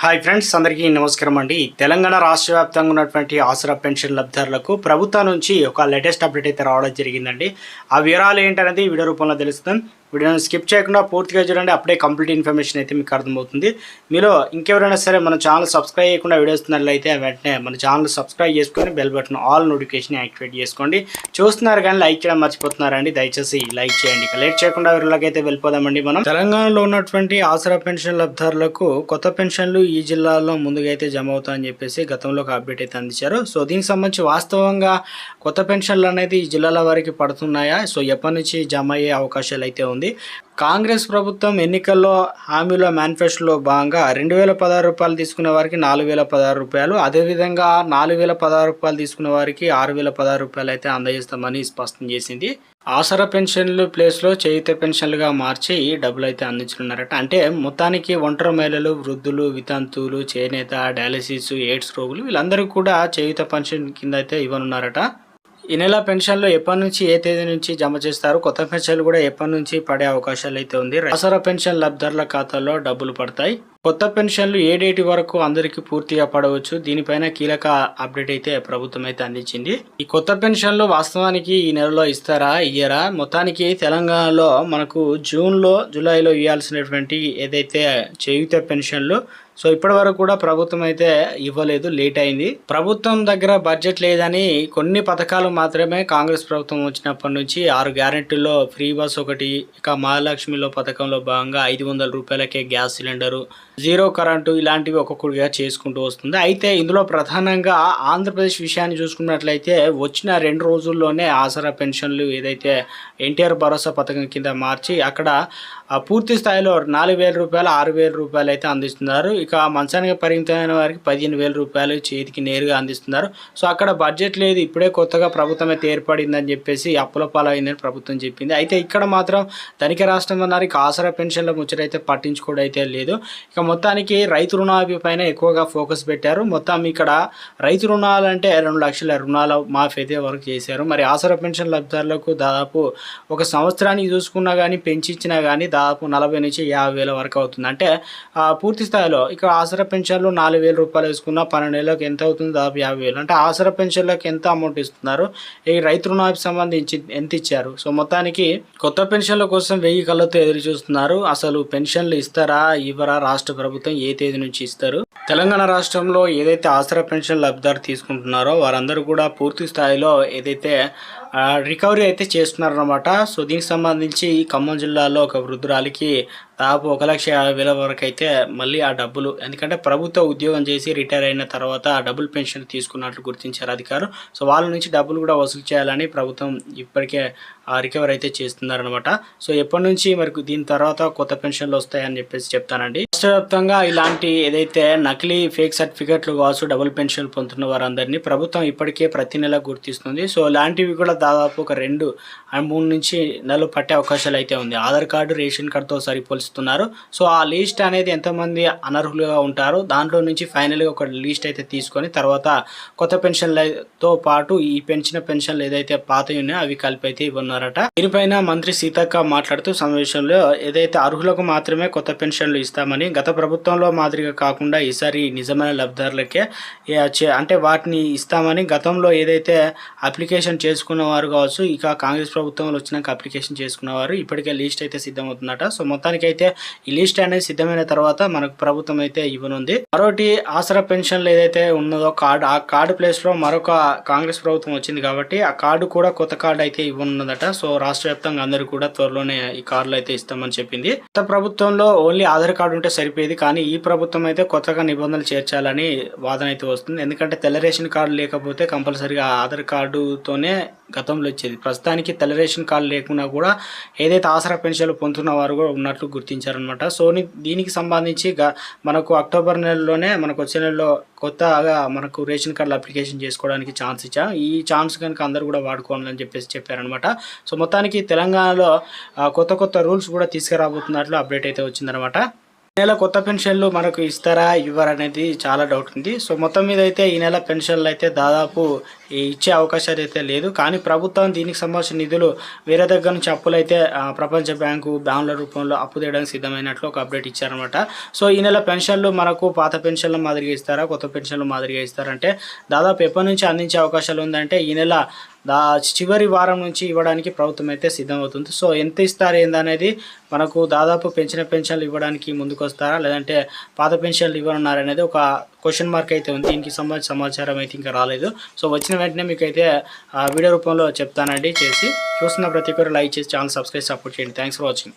Hi friends అందరికీ నమస్కారం అండి. తెలంగాణ రాష్ట్ర వ్యాప్తంగా ఉన్నటువంటి ఆసరా పెన్షన్ లబ్ధిదారులకు ప్రభుత్వం నుంచి ఒక లేటెస్ట్ అప్డేట్ అయితే రావడం జరిగిందండి. ఆ వివరాలు ఏంటనేది వీడియో రూపంలో తెలుస్తుంది. వీడియోని స్కిప్ చేయకుండా పూర్తిగా చూడండి అప్పుడే కంప్లీట్ ఇన్ఫర్మేషన్ అయితే మీకు అర్థమవుతుంది. మీరు ఇంకెవరైనా సరే మన ఛానల్ సబ్స్క్రైబ్ చేయకుండా వీడియో వస్తున్నట్లయితే వెంటనే మన ఛానల్ సబ్స్క్రైబ్ చేసుకొని bell button all notification activate చేసుకోండి. చూస్తున్నారు కానీ లైక్ చేయడం మర్చిపోతున్నారండి దయచేసి లైక్ చేయండి. లేట్ చేయకుండా వీళ్ళకైతే వెళ్ళిపోదామండి మనం. తెలంగాణలో ఉన్నటువంటి ఆసరా పెన్షన్ లబ్ధారులకు కొత్త పెన్షన్లు ఈ జిల్లాలో ముందుగా అయితే జమ అవుతాయని చెప్పేసి గతంలో ఒక అప్డేట్ అయితే అందించారు. సో దీనికి సంబంధించి వాస్తవంగా కొత్త పెన్షన్లు అనేది ఈ జిల్లాల వారికి పడుతున్నాయా? సో ఎప్పటి నుంచి జమ అయ్యే అవకాశాలు అయితే ఉంది. కాంగ్రెస్ ప్రభుత్వం ఎన్నికల్లో హామీలో మేనిఫెస్టోలో భాగంగా రెండు వేల పదహారు రూపాయలు తీసుకునే వారికి నాలుగు వేల పదహారు రూపాయలు. అదేవిధంగా నాలుగు వేల పదహారు రూపాయలు తీసుకునే వారికి ఆరు వేల పదహారు రూపాయలు అయితే అందజేస్తామని స్పష్టం చేసింది. ఆసరా పెన్షన్లు ప్లేస్లో చేయుత పెన్షన్లుగా మార్చి డబ్బులు అయితే అందించనున్నారట. అంటే మొత్తానికి ఒంటరి మహిళలు వృద్ధులు వితంతువులు చేనేత డయాలసిస్ ఎయిడ్స్ రోగులు వీళ్ళందరూ కూడా చేయుత పెన్షన్ కింద అయితే ఇవ్వనున్నారట. ఈ నెల పెన్షన్లు ఎప్పటి నుంచి ఏ తేదీ నుంచి జమ చేస్తారు? కొత్త పెన్షన్లు కూడా ఎప్పటి నుంచి పడే అవకాశాలు అయితే ఉంది. అసర పెన్షన్ లబ్ధిదారుల ఖాతాలో డబ్బులు పడతాయి. కొత్త పెన్షన్లు ఏ డేట్ వరకు అందరికీ పూర్తిగా పడవచ్చు? దీనిపైన కీలక అప్డేట్ అయితే ప్రభుత్వం అయితే అందించింది. ఈ కొత్త పెన్షన్లు వాస్తవానికి ఈ నెలలో ఇస్తారా ఇయ్యరా? మొత్తానికి తెలంగాణలో మనకు జూన్లో జూలైలో ఇవ్వాల్సినటువంటి ఏదైతే చేయుత పెన్షన్లు సో ఇప్పటి వరకు కూడా ప్రభుత్వం అయితే ఇవ్వలేదు లేట్ అయింది. ప్రభుత్వం దగ్గర బడ్జెట్ లేదని కొన్ని పథకాలు మాత్రమే కాంగ్రెస్ ప్రభుత్వం వచ్చినప్పటి నుంచి ఆరు గ్యారెంటీల్లో ఫ్రీ బస్ ఒకటి ఇక మహాలక్ష్మిలో పథకంలో భాగంగా ఐదు వందల రూపాయలకే గ్యాస్ సిలిండరు జీరో కరెంటు ఇలాంటివి ఒక్కొక్కటిగా చేసుకుంటూ వస్తుంది. అయితే ఇందులో ప్రధానంగా ఆంధ్రప్రదేశ్ విషయాన్ని చూసుకున్నట్లయితే వచ్చిన రెండు రోజుల్లోనే ఆసరా పెన్షన్లు ఏదైతే ఎన్టీఆర్ భరోసా పథకం కింద మార్చి అక్కడ పూర్తి స్థాయిలో నాలుగు వేల రూపాయలు ఆరు వేల రూపాయలు అయితే అందిస్తున్నారు. ఇక మంచానికి పరిమితమైన వారికి పదిహేను వేల రూపాయలు చేతికి నేరుగా అందిస్తున్నారు. సో అక్కడ బడ్జెట్ లేదు. ఇప్పుడే కొత్తగా ప్రభుత్వం అయితే ఏర్పడిందని చెప్పేసి అప్పుల పాలైందని ప్రభుత్వం చెప్పింది. అయితే ఇక్కడ మాత్రం ధనిక రాష్ట్రం అన్నారు. ఇక ఆసరా పెన్షన్ల ముచ్చట అయితే పట్టించుకోవడం అయితే లేదు. ఇక మొత్తానికి రైతు రుణాభి పైన ఎక్కువగా ఫోకస్ పెట్టారు. మొత్తం ఇక్కడ రైతు రుణాలంటే రెండు లక్షల రుణాల మాఫీ అయితే వరకు చేశారు. మరి ఆసరా పెన్షన్ లబ్ధిదారులకు దాదాపు ఒక సంవత్సరానికి చూసుకున్నా కానీ పెంచిచ్చినా కానీ దాదాపు నలభై నుంచి యాభై వేల వరకు అవుతుంది. అంటే పూర్తి స్థాయిలో ఇక్కడ ఆసరా పెన్షన్లు నాలుగు వేల రూపాయలు వేసుకున్న పన్నెండు ఎంత అవుతుంది? దాదాపు యాభై వేలు. అంటే ఆసరా పెన్షన్లకు ఎంత అమౌంట్ ఇస్తున్నారు? ఈ రైతు రుణాలకు సంబంధించి ఎంత ఇచ్చారు? సో మొత్తానికి కొత్త పెన్షన్ల కోసం వెయ్యి కళ్ళతో ఎదురు చూస్తున్నారు. అసలు పెన్షన్లు ఇస్తారా? ఇవ్వరా? రాష్ట్ర ప్రభుత్వం ఏ తేదీ నుంచి ఇస్తారు? తెలంగాణ రాష్ట్రంలో ఏదైతే ఆసరా పెన్షన్ లబ్ధిదారు తీసుకుంటున్నారో వారందరూ కూడా పూర్తి స్థాయిలో ఏదైతే రికవరీ అయితే చేస్తున్నారనమాట సో దీనికి సంబంధించి ఈ ఖమ్మం జిల్లాలో ఒక వృద్ధురాలికి దాదాపు ఒక లక్ష యాభై వేల వరకు అయితే మళ్ళీ ఆ డబ్బులు ఎందుకంటే ప్రభుత్వ ఉద్యోగం చేసి రిటైర్ అయిన తర్వాత ఆ డబుల్ పెన్షన్ తీసుకున్నట్లు గుర్తించారు అధికారులు. సో వాళ్ళ నుంచి డబ్బులు కూడా వసూలు చేయాలని ప్రభుత్వం ఇప్పటికే ఆ రికవర్ అయితే చేస్తున్నారనమాట సో ఎప్పటి నుంచి మరి దీని తర్వాత కొత్త పెన్షన్లు వస్తాయని చెప్పేసి చెప్తానండి. రాష్ట్ర వ్యాప్తంగా ఇలాంటి ఏదైతే నకిలీ ఫేక్ సర్టిఫికెట్లు కావచ్చు డబుల్ పెన్షన్లు పొందుతున్న వారందరినీ ప్రభుత్వం ఇప్పటికే ప్రతి నెల గుర్తిస్తుంది. సో ఇలాంటివి కూడా దాదాపు ఒక రెండు మూడు నుంచి నెలలు పట్టే అవకాశాలు అయితే ఉంది. ఆధార్ కార్డు రేషన్ కార్డుతో సరిపోలుస్తున్నారు సో ఆ లిస్ట్ అనేది ఎంతమంది అనర్హులుగా ఉంటారో దాంట్లో నుంచి ఫైనల్గా ఒక లిస్ట్ అయితే తీసుకొని తర్వాత కొత్త పెన్షన్లతో పాటు ఈ పెంచిన పెన్షన్లు ఏదైతే పాత ఉన్నాయో అవి కలిపి అయితే ఇవ్వన్నారట దీనిపైన మంత్రి సీతక్క మాట్లాడుతూ సమావేశంలో ఏదైతే అర్హులకు మాత్రమే కొత్త పెన్షన్లు ఇస్తామని గత ప్రభుత్వంలో మాదిరిగా కాకుండా ఈసారి నిజమైన లబ్ధిదారులకే అంటే వాటిని ఇస్తామని గతంలో ఏదైతే అప్లికేషన్ చేసుకున్న వారు కావచ్చు ఇక కాంగ్రెస్ ప్రభుత్వంలో వచ్చినాక అప్లికేషన్ చేసుకున్నవారు ఇప్పటికే లిస్ట్ అయితే సిద్ధమవుతుందట. సో మొత్తానికి అయితే ఈ లిస్ట్ అనేది సిద్ధమైన తర్వాత మనకు ప్రభుత్వం అయితే ఇవ్వనుంది. మరొకటి ఆసరా పెన్షన్లు ఏదైతే ఉన్నదో కార్డు ఆ కార్డు ప్లేస్లో మరొక కాంగ్రెస్ ప్రభుత్వం వచ్చింది కాబట్టి ఆ కార్డు కూడా కొత్త కార్డు అయితే ఇవ్వనున్నదట. సో రాష్ట్ర వ్యాప్తంగా అందరూ కూడా త్వరలోనే ఈ కార్డులు అయితే ఇస్తామని చెప్పింది. గత ప్రభుత్వంలో ఓన్లీ ఆధార్ కార్డు ఉంటే సరిపోయేది కానీ ఈ ప్రభుత్వం అయితే కొత్తగా నిబంధనలు చేర్చాలని వాదన అయితే వస్తుంది. ఎందుకంటే తెల్ల రేషన్ కార్డు లేకపోతే కంపల్సరీగా ఆధార్ కార్డుతోనే గతంలో వచ్చేది ప్రస్తుతానికి తెల్ల రేషన్ కార్డు లేకున్నా కూడా ఏదైతే ఆసరా పెన్షన్లు పొందుతున్న వారు కూడా ఉన్నట్లు గుర్తించారనమాట సో దీనికి సంబంధించి గ- మనకు అక్టోబర్ నెలలోనే మనకు వచ్చే నెలలో కొత్తగా మనకు రేషన్ కార్డులు అప్లికేషన్ చేసుకోవడానికి ఛాన్స్ ఇచ్చాం. ఈ ఛాన్స్ కనుక అందరూ కూడా వాడుకోవాలని చెప్పేసి చెప్పారనమాట సో మొత్తానికి తెలంగాణలో కొత్త కొత్త రూల్స్ కూడా తీసుకురాబోతున్నట్లు అప్డేట్ అయితే వచ్చిందనమాట నెల కొత్త పెన్షన్లు మనకు ఇస్తారా ఇవ్వరా అనేది చాలా డౌట్ ఉంది. సో మొత్తం మీద అయితే ఈ నెల పెన్షన్లు అయితే దాదాపు ఇచ్చే అవకాశాలు అయితే లేదు. కానీ ప్రభుత్వం దీనికి సంబంధించిన నిధులు వేరే దగ్గర నుంచి అప్పులైతే ప్రపంచ బ్యాంకు బాండ్ల రూపంలో అప్పు తీయడానికి సిద్ధమైనట్లు ఒక అప్డేట్ ఇచ్చారనమాట సో ఈ నెల పెన్షన్లు మనకు పాత పెన్షన్ల మాదిరిగా ఇస్తారా? కొత్త పెన్షన్లు మాదిరిగా ఇస్తారంటే దాదాపు ఎప్పటి నుంచి అందించే అవకాశాలు ఉందంటే ఈ నెల దా చివరి వారం నుంచి ఇవ్వడానికి ప్రభుత్వం అయితే సిద్ధమవుతుంది. సో ఎంత ఇస్తారు ఏందనేది మనకు దాదాపు పెంచిన పెన్షన్లు ఇవ్వడానికి ముందుకు వస్తారా లేదంటే పాత పెన్షన్లు ఇవ్వనున్నారనేది ఒక క్వశ్చన్ మార్క్ అయితే ఉంది. దీనికి సంబంధించిన సమాచారం అయితే ఇంకా రాలేదు. సో వచ్చిన వెంటనే మీకు అయితే ఆ వీడియో రూపంలో చెప్తానండి. చేసి చూస్తున్న ప్రతి ఒక్కరు లైక్ చేసి ఛానల్ సబ్స్క్రైబ్ సపోర్ట్ చేయండి. Thanks for watching